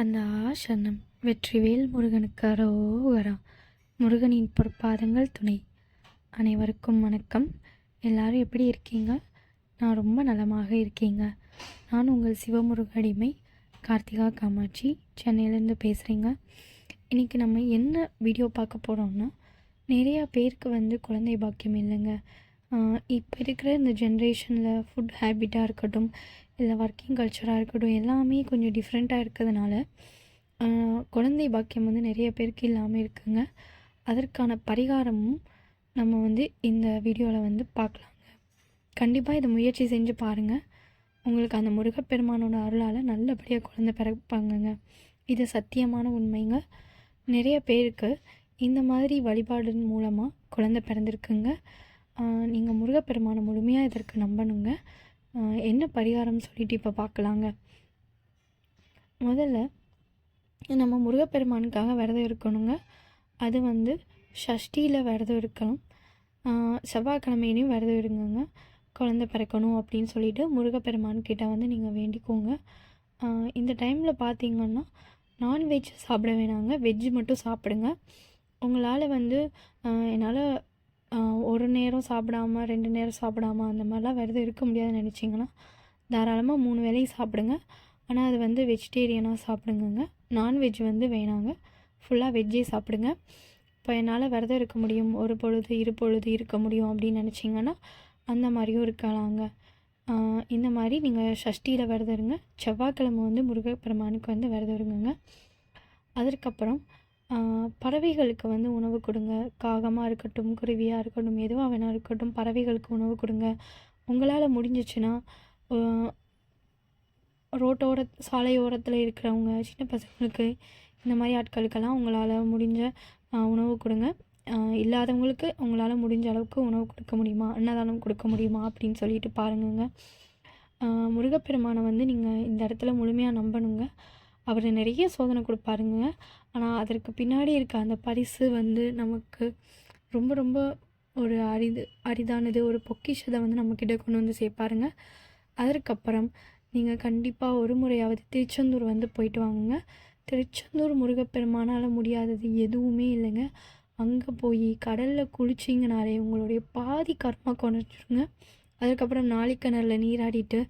அந்த ஆசனம் வெற்றிவேல் முருகனுக்கு அரோகரா. முருகனின் பொற்பாதங்கள் துணை. அனைவருக்கும் வணக்கம். எல்லாரும் எப்படி இருக்கீங்க? நான் ரொம்ப நலமாக இருக்கீங்க. நான் உங்கள் சிவமுருகடிமை கார்த்திகா காமாட்சி சென்னையிலேருந்து பேசுகிறேங்க இன்றைக்கி நம்ம என்ன வீடியோ பார்க்க போகிறோம்னா நிறையா பேருக்கு வந்து குழந்தை பாக்கியம் இல்லைங்க. இப்போ இருக்கிற இந்த ஜென்ரேஷனில் ஃபுட் ஹேபிட்டாக இருக்கட்டும் இல்லை ஒர்க்கிங் கல்ச்சராக இருக்கட்டும் எல்லாமே கொஞ்சம் டிஃப்ரெண்ட்டாக இருக்கிறதுனால குழந்தை பாக்கியம் வந்து நிறைய பேருக்கு இல்லாமல் இருக்குங்க. அதற்கான பரிகாரமும் நம்ம வந்து இந்த வீடியோவில் வந்து பார்க்கலாங்க. கண்டிப்பாக இதை முயற்சி செஞ்சு பாருங்கள் உங்களுக்கு அந்த முருகப்பெருமானோட அருளால் நல்லபடியாக குழந்தை பிறப்பாங்கங்க. இது சத்தியமான உண்மைங்க. நிறைய பேருக்கு இந்த மாதிரி வழிபாடு மூலமாக குழந்தை பிறந்திருக்குங்க. நீங்கள் முருகப்பெருமானை முழுமையாக இதற்கு நம்பணுங்க. என்ன பரிகாரம் சொல்லிட்டு இப்போ பார்க்கலாங்க முதல்ல நம்ம முருகப்பெருமானுக்காக விரதம் இருக்கணுங்க. அது வந்து ஷஷ்டியில் விரதம் இருக்கணும் செவ்வாய்க்கிழமையிலையும் விரதம் இருங்கங்க. குழந்த பிறக்கணும் அப்படின்னு சொல்லிட்டு முருகப்பெருமான் கிட்ட வந்து நீங்கள் வேண்டிக்கோங்க. இந்த டைமில் பார்த்தீங்கன்னா நான்வெஜ் சாப்பிட வேணாங்க. வெஜ்ஜு மட்டும் சாப்பிடுங்க. உங்களால் வந்து என்னால் ஒரு நேரம் சாப்பிடாம ரெண்டு நேரம் சாப்பிடாம அந்த மாதிரிலாம் விரதம் இருக்க முடியாதுன்னு நினச்சிங்கன்னா தாராளமாக மூணு வேளையும் சாப்பிடுங்க. ஆனால் அது வந்து வெஜிடேரியனாக சாப்பிடுங்கங்க. நான்வெஜ் வந்து வேணாங்க. ஃபுல்லாக வெஜ்ஜே சாப்பிடுங்க. இப்போ என்னால் விரதம் இருக்க முடியும். ஒரு பொழுது இரு பொழுது இருக்க முடியும் அப்படின்னு நினச்சிங்கன்னா அந்த மாதிரியும் இருக்கலாங்க. இந்த மாதிரி நீங்கள் ஷஷ்டியில் விரதம் இருங்க. செவ்வாய்க்கிழமை வந்து முருகப்பெருமானுக்கு வந்து விரதம் இருங்கங்க. அதற்கப்புறம் பறவைகளுக்கு வந்து உணவு கொடுங்க. காகமாக இருக்கட்டும் குருவியாக இருக்கட்டும் எதுவாக வேணா இருக்கட்டும் பறவைகளுக்கு உணவு கொடுங்க. உங்களால் முடிஞ்சிச்சுன்னா ரோட்டோர சாலையோரத்தில் இருக்கிறவங்க சின்ன பசங்களுக்கு இந்த மாதிரி ஆட்களுக்கெல்லாம் உங்களால் முடிஞ்ச உணவு கொடுங்க. இல்லாதவங்களுக்கு உங்களால் முடிஞ்ச அளவுக்கு உணவு கொடுக்க முடியுமா? அன்னதானம் கொடுக்க முடியுமா? அப்படின்னு சொல்லிட்டு பாருங்கங்க. முருகப்பெருமானை வந்து நீங்கள் இந்த இடத்துல முழுமையாக நம்பணுங்க. அவர் நிறைய சோதனை கொடுப்பாருங்க. ஆனால் அதற்கு பின்னாடி இருக்க அந்த பரிசு வந்து நமக்கு ரொம்ப ரொம்ப ஒரு அரிது அரிதானது ஒரு பொக்கிஷத்தை வந்து நம்மக்கிட்ட கொண்டு வந்து சேர்ப்பாருங்க. அதற்கப்புறம் நீங்கள் கண்டிப்பாக ஒரு முறையாவது திருச்செந்தூர் வந்து போயிட்டு வாங்குங்க. திருச்செந்தூர் முருகப்பெருமானால் முடியாதது எதுவுமே இல்லைங்க. அங்கே போய் கடலில் குளிச்சிங்கனாலே உங்களுடைய பாதி கர்மா குறைஞ்சிருங்க அதுக்கப்புறம் நாளிக்கிணறில் நீராடிட்டு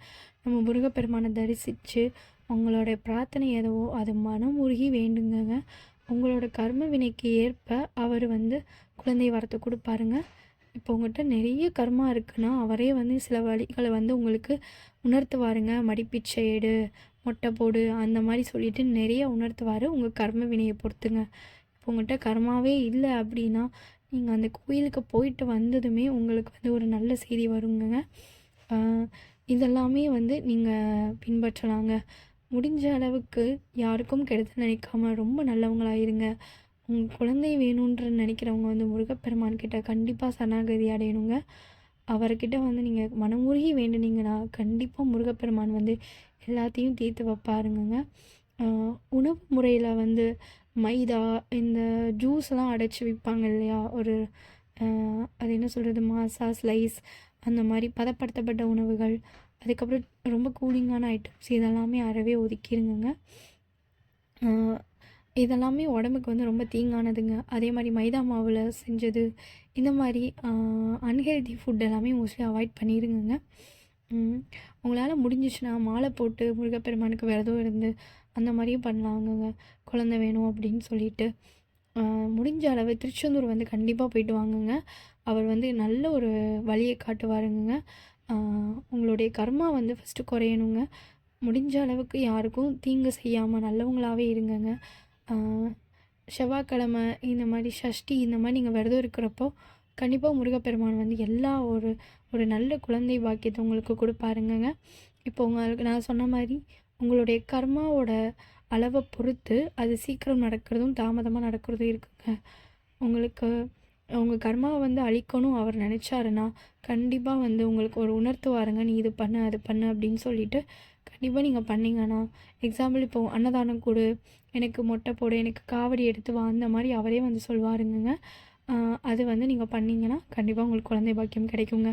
நம்ம முருகப்பெருமானை தரிசித்து உங்களுடைய பிரார்த்தனை எதுவோ அது மனம் உருகி வேண்டுங்கங்க. உங்களோட கர்ம வினைக்கு ஏற்ப அவர் வந்து குழந்தை வரத்தை கொடுப்பாருங்க. இப்போ உங்கள்கிட்ட நிறைய கர்மா இருக்குன்னா அவரே வந்து சில வழிகளை வந்து உங்களுக்கு உணர்த்துவாருங்க. மடிப்பிச்சை எடு மொட்டை போடு அந்த மாதிரி சொல்லிட்டு நிறைய உணர்த்துவார் உங்கள் கர்ம வினையை பொறுத்துங்க. இப்போ உங்கள்கிட்ட கர்மாவே இல்லை அப்படின்னா நீங்கள் அந்த கோயிலுக்கு போயிட்டு வந்ததுமே உங்களுக்கு வந்து ஒரு நல்ல செய்தி வருங்க இதெல்லாமே வந்து நீங்கள் பின்பற்றலாங்க. முடிஞ்ச அளவுக்கு யாருக்கும் கெடுதல் நினைக்காம ரொம்ப நல்லவங்களாயிருங்க. உங்கள் குழந்தை வேணுன்ற நினைக்கிறவங்க வந்து முருகப்பெருமான்கிட்ட கண்டிப்பாக சரணாகதி அடையணுங்க. அவர்கிட்ட வந்து நீங்கள் மனமுருகி வேண்டுனீங்கன்னா கண்டிப்பாக முருகப்பெருமான் வந்து எல்லாத்தையும் தீர்த்து வைப்பாருங்க உணவு முறையில் வந்து மைதா இந்த ஜூஸ்லாம் அடைச்சி விற்பாங்க இல்லையா? ஒரு அது என்ன சொல்கிறது மாசா ஸ்லைஸ் அந்த மாதிரி பதப்படுத்தப்பட்ட உணவுகள் அதுக்கப்புறம் ரொம்ப கூலிங்கான ஐட்டம்ஸ் இதெல்லாமே அறவே ஒதுக்கிடுங்க இதெல்லாமே உடம்புக்கு வந்து ரொம்ப தீங்கானதுங்க. அதே மாதிரி மைதா மாவில் செஞ்சது இந்த மாதிரி அன்ஹெல்தி ஃபுட் எல்லாமே மோஸ்ட்லி அவாய்ட் பண்ணிடுங்க உங்களால் முடிஞ்சிச்சுன்னா மாலை போட்டு முருகப்பெருமானுக்கு விரதம் இருந்து அந்த மாதிரியும் பண்ணலாங்கங்க. குழந்தை வேணும் அப்படின்னு சொல்லிட்டு. முடிஞ்ச அளவு திருச்செந்தூர் வந்து கண்டிப்பாக போயிட்டு வாங்குங்க. அவர் வந்து நல்ல ஒரு வழியை காட்டுவாருங்க உங்களுடைய கர்மா வந்து ஃபஸ்ட்டு குறையணுங்க. முடிஞ்ச அளவுக்கு யாருக்கும் தீங்கு செய்யாமல் நல்லவங்களாகவே இருங்கங்க. செவ்வாய்க்கிழமை இந்த மாதிரி ஷஷ்டி இந்த மாதிரி நீங்கள் விரதம் இருக்கிறப்போ கண்டிப்பாக முருகப்பெருமான் வந்து எல்லா ஒரு ஒரு நல்ல குழந்தை பாக்கியத்தை உங்களுக்கு கொடுப்பாருங்கங்க. இப்போ உங்களுக்கு நான் சொன்ன மாதிரி உங்களுடைய கர்மாவோட அளவை பொறுத்து அது சீக்கிரம் நடக்கிறதும் தாமதமாக நடக்கிறதும் இருக்குங்க. உங்களுக்கு உங்கள் கர்மாவை வந்து அழிக்கணும் அவர் நினச்சாருன்னா கண்டிப்பாக வந்து உங்களுக்கு ஒரு உணர்த்துவாருங்க. நீ இது பண்ணு அது பண்ணு அப்படின்னு சொல்லிட்டு கண்டிப்பாக நீங்கள் பண்ணீங்கன்னா எக்ஸாம்பிள் இப்போ அன்னதானம் கொடு எனக்கு மொட்டை போடு எனக்கு காவடி எடுத்து வா அந்த மாதிரி அவரே வந்து சொல்லுவாருங்க அது வந்து நீங்கள் பண்ணீங்கன்னா கண்டிப்பாக உங்களுக்கு குழந்தை பாக்கியம் கிடைக்குங்க.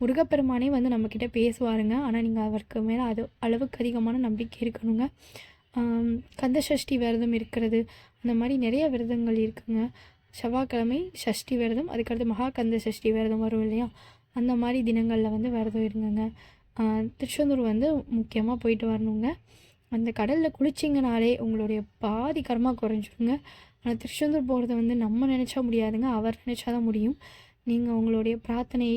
முருகப்பெருமானே வந்து நம்மக்கிட்ட பேசுவாருங்க. ஆனால் நீங்கள் அவருக்கு மேலே அது அளவுக்கு அதிகமான நம்பிக்கை இருக்கணுங்க. கந்தசஷ்டி விரதம் இருக்கிறது அந்த மாதிரி நிறைய விரதங்கள் இருக்குங்க. செவ்வாய்க்கிழமை சஷ்டி விரதம் அதுக்கடுத்து மகா கந்த சஷ்டி விரதம் வரும் இல்லையா? அந்த மாதிரி தினங்களில் வந்து விரதம் இருங்கங்க. திருச்செந்தூர் வந்து முக்கியமாக போயிட்டு வரணுங்க. அந்த கடலில் குளிச்சிங்கனாலே உங்களுடைய பாதி கர்மா குறைஞ்சிருங்க. ஆனால் திருச்செந்தூர் போகிறத வந்து நம்ம நினச்சா முடியாதுங்க. அவர் நினச்சா தான் முடியும். நீங்கள் உங்களுடைய பிரார்த்தனை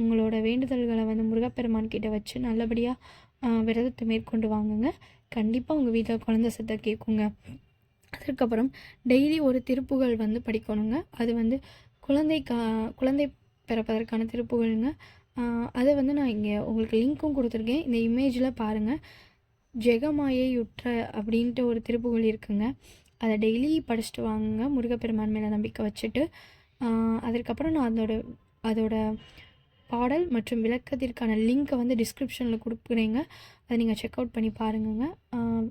உங்களோட வேண்டுதல்களை வந்து முருகப்பெருமான் கிட்ட வச்சு நல்லபடியாக விரதத்தை மேற்கொண்டு வாங்குங்க. கண்டிப்பாக உங்கள் வீட்டில் குழந்தை சத்தம் கேட்குங்க அதுக்கப்புறம் டெய்லி ஒரு திருப்புகள் வந்து படிக்கணுங்க. அது வந்து குழந்தை கா குழந்தை பிறப்பதற்கான திருப்புகள்ங்க. அதை வந்து நான் இங்கே உங்களுக்கு லிங்க்கும் கொடுத்துருக்கேன். இந்த இமேஜில் பாருங்கள் ஜெகமாயையுற்ற அப்படின்ட்டு ஒரு திருப்புகள் இருக்குங்க. அதை டெய்லி படிச்சுட்டு வாங்குங்க. முருகப்பெருமான் மேலே நம்பிக்கை வச்சுட்டு அதற்கப்புறம் நான் அதோட அதோட பாடல் மற்றும் விளக்கத்திற்கான லிங்க்கை வந்து டிஸ்கிரிப்ஷனில் கொடுக்குறேங்க. அதை நீங்கள் செக் அவுட் பண்ணி பாருங்கங்க.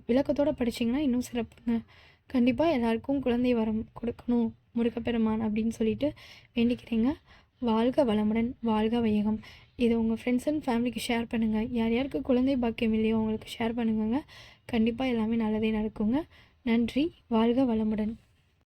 விளக்கத்தோடு படிச்சிங்கன்னா இன்னும் சிறப்புங்க. கண்டிப்பாக எல்லாருக்கும் குழந்தை வரம் கொடுக்கணும் முருகப்பெருமான் அப்படின்னு சொல்லிட்டு வேண்டிக்கிறேங்க. வாழ்க வளமுடன் வாழ்க வையகம். இதை உங்கள் ஃப்ரெண்ட்ஸ் அண்ட் ஃபேமிலிக்கு ஷேர் பண்ணுங்கள் யார் யாருக்கு குழந்தை பாக்கியம் இல்லையோ அவங்களுக்கு ஷேர் பண்ணுங்கங்க. கண்டிப்பாக எல்லாமே நல்லதே நடக்குங்க. நன்றி வாழ்க வளமுடன்.